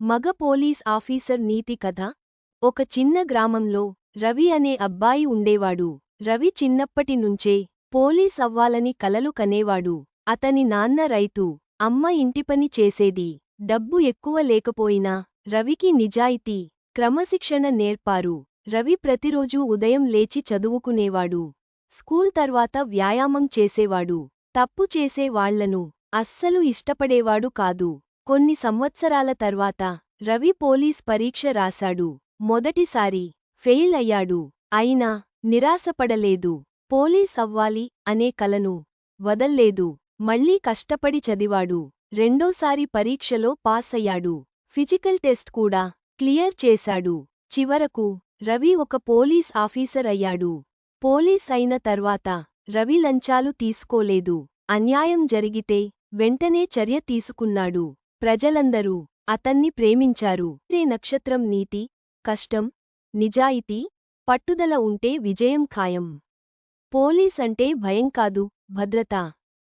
మగ police officer నీతి కథ. ఒక చిన్న గ్రామంలో రవి అనే అబ్బాయి ఉండేవాడు. రవి చిన్నప్పటి నుంచే పోలీస్ అవ్వాలని కలలు కనేవాడు. అతని నాన్న రైతు అమ్మ ఇంటిపని చేసేది. డబ్బు ఎక్కువ లేకపోయినా రవికి నిజాయితీ క్రమశిక్షణ నేర్పారు. రవి ప్రతిరోజూ ఉదయం లేచి చదువుకునేవాడు. స్కూల్ తర్వాత వ్యాయామం చేసేవాడు. తప్పు చేసే వాళ్ళను అస్సలు ఇష్టపడేవాడు కాదు. కొన్ని సంవత్సరాల తర్వాత రవి పోలీస్ పరీక్ష రాశాడు. మొదటిసారి ఫెయిల్ అయ్యాడు. అయినా నిరాశపడలేదు. పోలీస్ అవ్వాలి అనే కలను వదల్లేదు. మళ్ళీ కష్టపడి చదివాడు. రెండోసారి పరీక్షలో పాస్ అయ్యాడు. ఫిజికల్ టెస్ట్ కూడా క్లియర్ చేశాడు. చివరకు రవి ఒక పోలీస్ ఆఫీసర్ అయ్యాడు. పోలీస్ అయిన తర్వాత రవి లంచాలు తీసుకోలేదు. అన్యాయం జరిగితే వెంటనే చర్య తీసుకున్నాడు. ప్రజలందరూ అతన్ని ప్రేమించారు. ఇదే నక్షత్రం నీతి కష్టం నిజాయితీ పట్టుదల ఉంటే విజయం ఖాయం. పోలీస్ అంటే భయం కాదు భద్రత.